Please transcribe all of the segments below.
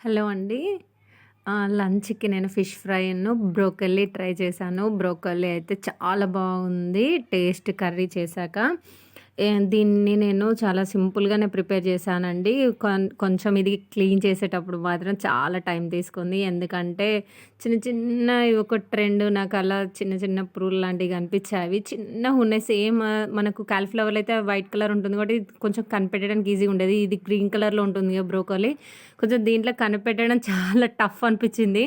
Hello అండి. లంచ్కి నేను ఫిష్ ఫ్రైను బ్రోకల్లీ ట్రై చేశాను. బ్రోకల్లీ అయితే చాలా బాగుంది. టేస్ట్ కర్రీ చేశాక. దీన్ని నేను చాలా సింపుల్గానే ప్రిపేర్ చేశానండి. కొంచెం ఇది క్లీన్ చేసేటప్పుడు మాత్రం చాలా టైం తీసుకుంది. ఎందుకంటే చిన్న చిన్న ఒక ట్రెండ్ నాకు అలా చిన్న చిన్న పురుగులు లాంటివి కనిపించాయి. చిన్న ఉన్నాయి. సేమ్ మనకు కాలిఫ్లవర్ అయితే వైట్ కలర్ ఉంటుంది కాబట్టి కొంచెం కనిపెట్టడానికి ఈజీగా ఉండేది. ఇది గ్రీన్ కలర్లో ఉంటుంది కదా బ్రోకోలీ. కొంచెం దీంట్లో కనిపెట్టడం చాలా టఫ్ అనిపించింది.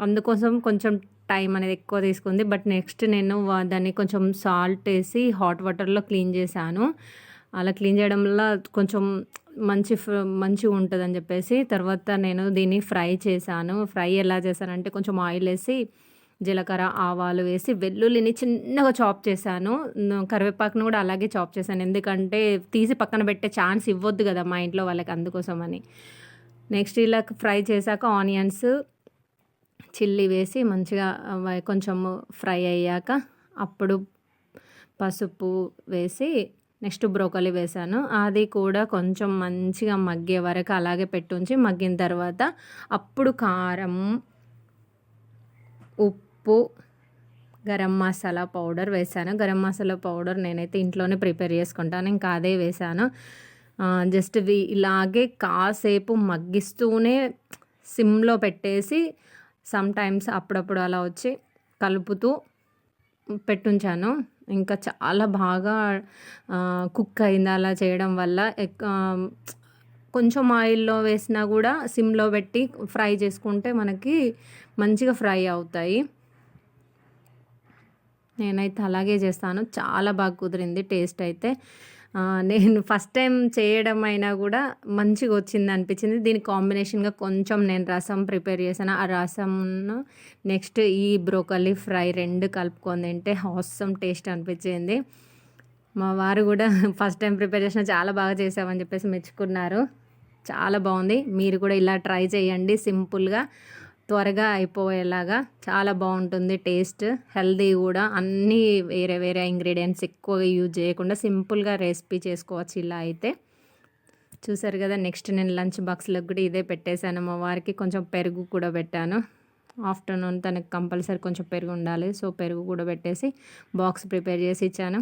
అందుకోసం కొంచెం టైం అనేది ఎక్కువ తీసుకుంది. బట్ నెక్స్ట్ నేను దాన్ని కొంచెం సాల్ట్ వేసి హాట్ వాటర్లో క్లీన్ చేశాను. అలా క్లీన్ చేయడం వల్ల కొంచెం మంచి మంచిగా ఉంటుంది అని చెప్పేసి తర్వాత నేను దీన్ని ఫ్రై చేశాను. ఫ్రై ఎలా చేశానంటే కొంచెం ఆయిల్ వేసి జీలకర్ర ఆవాలు వేసి వెల్లుల్లిని చిన్నగా చాప్ చేశాను. కరివేపాకును కూడా అలాగే చాప్ చేశాను. ఎందుకంటే తీసి పక్కన పెట్టే ఛాన్స్ ఇవ్వద్దు కదా మా ఇంట్లో వాళ్ళకి అందుకోసం అని నెక్స్ట్ ఇలా ఫ్రై చేశాక ఆనియన్స్ చిల్లీ వేసి మంచిగా కొంచెము ఫ్రై అయ్యాక అప్పుడు పసుపు వేసి నెక్స్ట్ బ్రోకలీ వేసాను. అది కూడా కొంచెం మంచిగా మగ్గే వరకు అలాగే పెట్టుంచి మగ్గిన తర్వాత అప్పుడు కారం ఉప్పు గరం మసాలా పౌడర్ వేసాను. గరం మసాలా పౌడర్ నేనైతే ఇంట్లోనే ప్రిపేర్ చేసుకుంటాను. ఇంకా అదే వేసాను. జస్ట్ ఇలాగే కాసేపు మగ్గిస్తూనే సిమ్లో పెట్టేసి సమ్ టైమ్స్ అప్పుడప్పుడు అలా వచ్చి కలుపుతూ పెట్టుంచాను. ఇంకా చాలా బాగా కుక్ అయింది అలా చేయడం వల్ల. కొంచెం ఆయిల్లో వేసినా కూడా సిమ్లో పెట్టి ఫ్రై చేసుకుంటే మనకి మంచిగా ఫ్రై అవుతాయి. నేనైతే అలాగే చేస్తాను. చాలా బాగా కుదిరింది టేస్ట్ అయితే. నేను ఫస్ట్ టైం చేయడం అయినా కూడా మంచిగా వచ్చింది అనిపించింది. దీని కాంబినేషన్గా కొంచెం నేను రసం ప్రిపేర్ చేశాను. ఆ రసం నెక్స్ట్ ఈ బ్రోకలీ ఫ్రై రెండు కలుపుకొని తింటే హాసం టేస్ట్ అనిపించింది. మా వారు కూడా ఫస్ట్ టైం ప్రిపేర్ చేసిన చాలా బాగా చేసామని చెప్పేసి మెచ్చుకున్నారు. చాలా బాగుంది. మీరు కూడా ఇలా ట్రై చేయండి సింపుల్గా. త్వరగా అయిపోయేలాగా చాలా బాగుంటుంది టేస్ట్. హెల్దీ కూడా. అన్నీ వేరే వేరే ఇంగ్రీడియంట్స్ ఎక్కువగా యూజ్ చేయకుండా సింపుల్గా రెసిపీ చేసుకోవచ్చు ఇలా అయితే. చూసారు కదా నెక్స్ట్ నేను లంచ్ బాక్స్లో కూడా ఇదే పెట్టేశాను. మా వారికి కొంచెం పెరుగు కూడా పెట్టాను. ఆఫ్టర్నూన్ తనకు కంపల్సరీ కొంచెం పెరుగు ఉండాలి. సో పెరుగు కూడా పెట్టేసి బాక్స్ ప్రిపేర్ చేసి ఇచ్చాను.